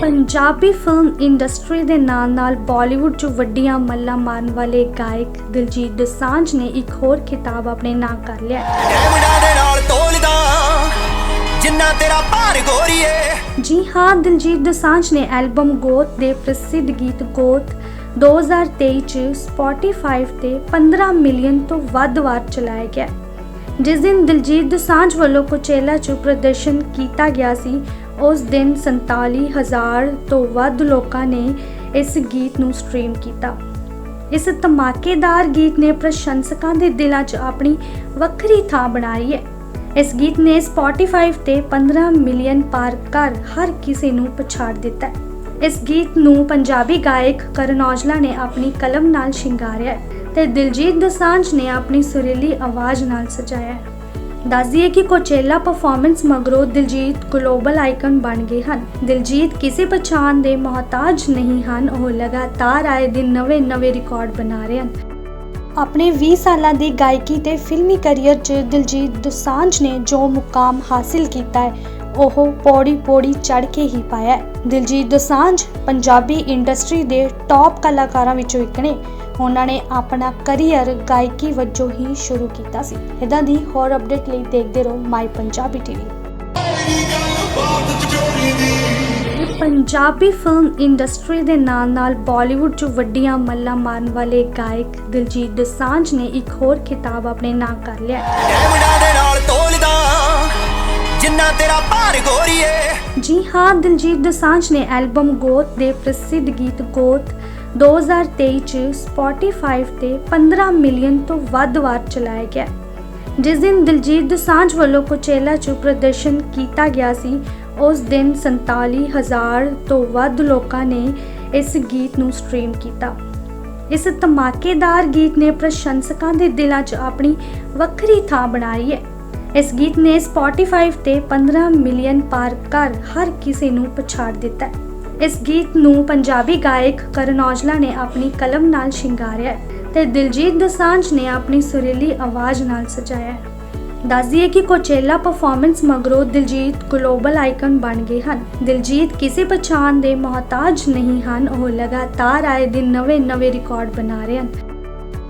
Punjabi film industry ਦੇ ਨਾਲ-ਨਾਲ ਬਾਲੀਵੁੱਡ 'ਚ ਵੱਡੀਆਂ ਮੱਲਾਂ ਮਾਰਨ ਵਾਲੇ ਗਾਇਕ ਦਿਲਜੀਤ ਦੋਸਾਂਝ ਨੇ ਇੱਕ ਹੋਰ ਖਿਤਾਬ ਆਪਣੇ ਨਾਂ ਕਰ ਲਿਆ। ਜਿੰਨਾ ਤੇਰਾ ਭਾਰ ਗੋਰੀਏ। ਜੀ ਹਾਂ ਦਿਲਜੀਤ ਦੋਸਾਂਝ ਨੇ ਐਲਬਮ ਗੋਤ ਦੇ ਪ੍ਰਸਿੱਧ ਗੀਤ ਗੋਤ 2023 ਚ Spotify ਤੇ 15 ਮਿਲੀਅਨ ਤੋਂ ਵੱਧ ਵਾਰ ਚਲਾਇਆ ਗਿਆ। ਜਿਸ ਦਿਨ ਦਿਲਜੀਤ ਦੋਸਾਂਝ ਵੱਲੋਂ ਕੋਚੇਲਾ 'ਚ ਪ੍ਰਦਰਸ਼ਨ ਕੀਤਾ ਗਿਆ ਸੀ ਉਸ ਦਿਨ 47000 ਤੋਂ ਵੱਧ ਲੋਕਾਂ ਨੇ ਇਸ ਗੀਤ ਨੂੰ ਸਟ੍ਰੀਮ ਕੀਤਾ। ਇਸ ਧਮਾਕੇਦਾਰ ਗੀਤ ਨੇ ਪ੍ਰਸ਼ੰਸਕਾਂ ਦੇ ਦਿਲਾਂ 'ਚ ਆਪਣੀ ਵੱਖਰੀ ਥਾਂ ਬਣਾਈ ਹੈ। ਇਸ ਗੀਤ ਨੇ Spotify ਤੇ 15 ਮਿਲੀਅਨ ਪਾਰ ਕਰ ਹਰ ਕਿਸੇ ਨੂੰ ਪਛਾੜ ਦਿੱਤਾ ਇਸ ਗੀਤ ਨੂੰ ਪੰਜਾਬੀ ਗਾਇਕ ਕਰਨ ਔਜਲਾ ਨੇ ਆਪਣੀ ਕਲਮ ਨਾਲ ਸ਼ਿੰਗਾਰਿਆ ਤੇ ਦਿਲਜੀਤ ਦਸਾਂਝ ਨੇ ਆਪਣੀ ਸੁਰੀਲੀ ਆਵਾਜ਼ ਨਾਲ ਸਜਾਇਆ ਦੱਸ ਦਈਏ ਕਿ ਕੋਚੇਲਾ ਪਰਫਾਰਮੈਂਸ ਮਗਰੋਂ ਦਿਲਜੀਤ ਗਲੋਬਲ ਆਈਕਨ ਬਣ ਗਏ ਹਨ। ਦਿਲਜੀਤ ਕਿਸੇ ਪਛਾਣ ਦੇ ਮੁਹਤਾਜ ਨਹੀਂ ਹਨ, ਉਹ ਲਗਾਤਾਰ ਆਏ ਦਿਨ ਨਵੇਂ-ਨਵੇਂ ਰਿਕਾਰਡ ਬਣਾ ਰਹੇ ਹਨ। ਆਪਣੇ 20 ਸਾਲਾਂ ਦੀ ਗਾਇਕੀ ਤੇ ਫਿਲਮੀ ਕੈਰੀਅਰ 'ਚ ਦਿਲਜੀਤ ਦੋਸਾਂਝ ਨੇ ਜੋ ਮੁਕਾਮ ਹਾਸਿਲ ਕੀਤਾ ਹੈ, ਉਹ ਪੌੜੀ-ਪੌੜੀ ਚੜ ਕੇ ਹੀ ਪਾਇਆ ਦਿਲਜੀਤ ਦੋਸਾਂਝ ਪੰਜਾਬੀ ਇੰਡਸਟਰੀ ਦੇ ਟੌਪ ਕਲਾਕਾਰਾਂ ਵਿੱਚੋਂ ਇੱਕ ਨੇ। ਉਹਨਾਂ ਨੇ ਆਪਣਾ ਕੈਰੀਅਰ ਗਾਇਕੀ ਵਜੋਂ ਹੀ ਸ਼ੁਰੂ ਕੀਤਾ ਸੀ। ਇਦਾਂ ਦੀ ਹੋਰ ਅਪਡੇਟ ਲਈ ਦੇਖਦੇ ਰਹੋ my Punjabi TV Punjabi film industry ਦੇ ਨਾਲ-ਨਾਲ ਬਾਲੀਵੁੱਡ 'ਚ ਵੱਡੀਆਂ ਮੱਲਾਂ ਮਾਰਨ ਵਾਲੇ ਗਾਇਕ ਦਿਲਜੀਤ ਦੋਸਾਂਝ ਨੇ ਇੱਕ ਹੋਰ ਖਿਤਾਬ ਆਪਣੇ ਨਾਂ ਕਰ ਲਿਆ। ਜਿੰਨਾ ਤੇਰਾ ਭਾਰ ਗੋਰੀਏ। ਜੀ ਹਾਂ ਦਿਲਜੀਤ ਦੋਸਾਂਝ ਨੇ ਐਲਬਮ ਗੋਤ ਦੇ ਪ੍ਰਸਿੱਧ ਗੀਤ ਗੋਤ 2023 ਚ Spotify ਤੇ 15 ਮਿਲੀਅਨ ਤੋਂ ਵੱਧ ਵਾਰ ਚਲਾਇਆ ਗਿਆ। ਜਿਸ ਦਿਨ ਦਿਲਜੀਤ ਦੋਸਾਂਝ ਵੱਲੋਂ ਕੋਚੇਲਾ 'ਚ ਪ੍ਰਦਰਸ਼ਨ ਕੀਤਾ ਗਿਆ ਸੀ, ਉਸ ਦਿਨ 47000 ਤੋਂ ਵੱਧ ਲੋਕਾਂ ਨੇ ਇਸ ਗੀਤ ਨੂੰ ਸਟ੍ਰੀਮ ਕੀਤਾ। ਇਸ ਧਮਾਕੇਦਾਰ ਗੀਤ ਨੇ ਪ੍ਰਸ਼ੰਸਕਾਂ ਦੇ ਦਿਲਾਂ 'ਚ ਆਪਣੀ ਵੱਖਰੀ ਥਾਂ ਬਣਾਈ ਹੈ। ਇਸ ਗੀਤ ਨੇ Spotify ਤੇ 15 ਮਿਲੀਅਨ ਪਾਰ ਕਰ ਹਰ ਕਿਸੇ ਨੂੰ ਪਛਾੜ ਦਿੱਤਾ ਹੈ। ਇਸ ਗੀਤ ਨੂੰ ਪੰਜਾਬੀ ਗਾਇਕ ਕਰਨ ਔਜਲਾ ਨੇ ਆਪਣੀ ਕਲਮ ਨਾਲ ਸ਼ਿੰਗਾਰਿਆ ਤੇ ਦਿਲਜੀਤ ਦੋਸਾਂਝ ਨੇ ਆਪਣੀ ਸੁਰੀਲੀ ਆਵਾਜ਼ ਨਾਲ ਸਜਾਇਆ। ਹੈ ਦੱਸ ਦਈਏ ਕਿ ਕੋਚੇਲਾ ਪਰਫਾਰਮੈਂਸ ਮਗਰੋਂ ਦਿਲਜੀਤ ਗਲੋਬਲ ਆਈਕਨ ਬਣ ਗਏ ਹਨ। ਦਿਲਜੀਤ ਕਿਸੇ ਪਛਾਣ ਦੇ ਮੁਹਤਾਜ ਨਹੀਂ ਹਨ, ਉਹ ਲਗਾਤਾਰ ਆਏ ਦਿਨ ਨਵੇਂ-ਨਵੇਂ ਰਿਕਾਰਡ ਬਣਾ ਰਹੇ ਹਨ।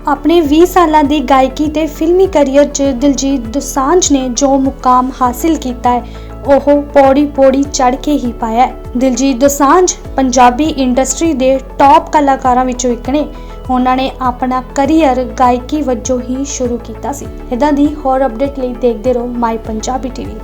ਆਪਣੇ 20 ਸਾਲਾਂ ਦੀ ਗਾਇਕੀ ਤੇ ਫਿਲਮੀ ਕੈਰੀਅਰ 'ਚ ਦਿਲਜੀਤ ਦੋਸਾਂਝ ਨੇ ਜੋ ਮੁਕਾਮ ਹਾਸਿਲ ਕੀਤਾ ਹੈ ਉਹ ਪੌੜੀ-ਪੌੜੀ ਚੜ ਕੇ ਹੀ ਪਾਇਆ ਦਿਲਜੀਤ ਦੋਸਾਂਝ ਪੰਜਾਬੀ ਇੰਡਸਟਰੀ ਦੇ ਟੌਪ ਕਲਾਕਾਰਾਂ ਵਿੱਚੋਂ ਇੱਕ ਨੇ। ਉਹਨਾਂ ਨੇ ਆਪਣਾ ਕਰੀਅਰ ਗਾਇਕੀ ਵਜੋਂ ਹੀ ਸ਼ੁਰੂ ਕੀਤਾ ਸੀ। ਇਦਾਂ ਦੀ ਹੋਰ ਅਪਡੇਟ ਲਈ ਦੇਖਦੇ ਰਹੋ ਮਾਈ ਪੰਜਾਬੀ ਟੀਵੀ